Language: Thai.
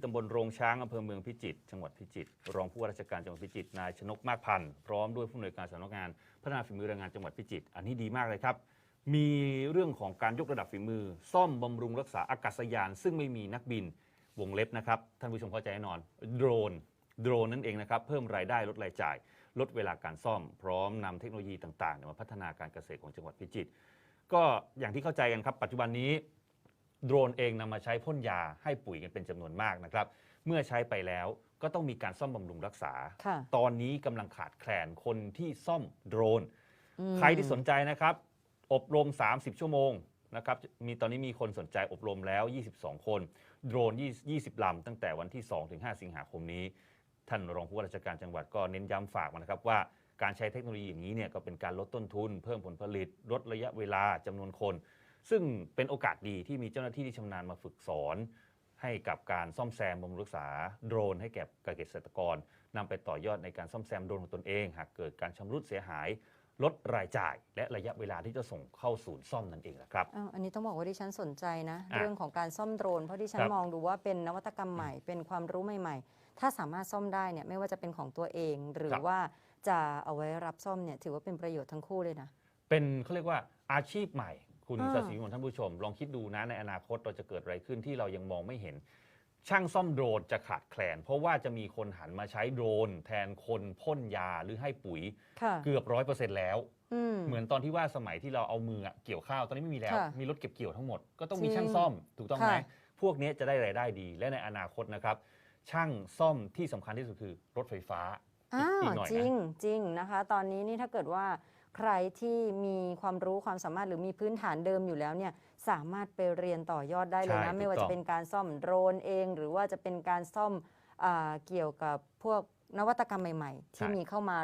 ที่ตำบลโรงช้างอำเภอเมืองพิจิตรจังหวัดพิจิตรรองผู้ว่าราชการจังหวัดพิจิตรนายชนกมากพันธ์พร้อมด้วยผู้อำนวยการสำนักงานพัฒนาฝีมือแรงงานจังหวัดพิจิตรอันนี้ดีมากเลยครับ มีเรื่องของการยกระดับฝีมือ ซ่อมบำรุงรักษาอากาศยาน ซึ่งไม่มีนักบินวงเล็บนะครับท่านผู้ชมเข้าใจแน่นอนโดรนโดรนนั่นเองนะครับเพิ่มรายได้ลดรายจ่าย ลดเวลาการซ่อม พร้อมนำเทคโนโลยีต่างๆมาพัฒนาการเกษตรของจังหวัดพิจิตรก็อย่างที่เข้าใจกันครับ ปัจจุบันนี้ โดรนเองนำมาใช้พ่นยาให้ปุ๋ยกันเป็นจำนวนมากนะครับ เมื่อใช้ไปแล้วก็ต้องมีการซ่อมบำรุงรักษาค่ะตอนนี้กำลังขาดแคลนคนที่ซ่อมโดรนอืมใครที่สนใจนะครับ อบรม 30 ชั่วโมงนะครับ มีตอนนี้มีคนสนใจอบรมแล้ว 22 คน โดรน 20 20ลำ ตั้งแต่วันที่2-5สิงหาคมนี้ ท่านรองผู้ว่าราชการจังหวัดก็เน้นย้ำฝากมานะครับว่าการใช้เทคโนโลยีอย่างนี้เนี่ยก็เป็นการลดต้นทุน เพิ่มผลผลิต ลดระยะเวลาจำนวนคน ซึ่งเป็นโอกาสดีที่มีเจ้าหน้าที่ที่ชำนาญมาฝึกสอน ให้กับการซ่อมแซมบำรุงรักษาโดรนให้แก่เกษตรกรนำไปต่อยอดในการซ่อมแซมโดรนของตนเอง หากเกิดการชำรุดเสียหาย ลดรายจ่าย และระยะเวลาที่จะส่งเข้าศูนย์ซ่อมนั่นเองนะครับ อ้าวอันนี้ต้องบอกว่าดิฉันสนใจนะ อะเรื่องของการซ่อมโดรน เพราะดิฉันครับมองดูว่าเป็นนวัตกรรมใหม่เป็นความรู้ใหม่ ๆ ถ้าสามารถซ่อมได้เนี่ยไม่ว่าจะเป็นของตัวเอง หรือครับ ว่าจะเอาไว้รับซ่อมเนี่ยถือว่าเป็นประโยชน์ทั้งคู่เลยนะ เป็นเขาเรียกว่าอาชีพใหม่ คุณอ่า สศิวิมลท่านผู้ชม ลองคิดดูนะในอนาคตเราจะเกิดอะไรขึ้นที่เรายังมองไม่เห็น ช่างซ่อมโดรนจะขาดแคลน เพราะว่าจะมีคนหันมาใช้โดรน แทนคนพ่นยาหรือให้ปุ๋ยค่ะเกือบร้อยเปอร์เซ็นต์แล้ว อืม เหมือนตอนที่ว่าสมัยที่เราเอามืออะเกี่ยวข้าว ตอนนี้ไม่มีแล้ว ค่ะมีรถเก็บเกี่ยวทั้งหมด ก็ต้องจริมีงช่างซ่อม ถูกต้องไหมค่ะ พวกนี้จะได้รายได้ดี และในอนาคตนะครับ ช่างซ่อมที่สำคัญที่สุดคือรถไฟฟ้าอ้าวอีกหน่อยจริงนะจริงนะคะ ตอนนี้นี่ถ้าเกิดว่า ใครที่มีความรู้ความสามารถหรือมีพื้นฐานเดิมอยู่แล้วเนี่ยสามารถไปเรียนต่อยอดได้เลยใช่นะ ไม่ว่าถูกต้จะอง เป็นการซ่อมโดรนเอง หรือว่าจะเป็นการซ่อมอาเกี่ยวกับพวกนวัตกรรมใหม่ ๆ ที่ใช่มีเข้ามา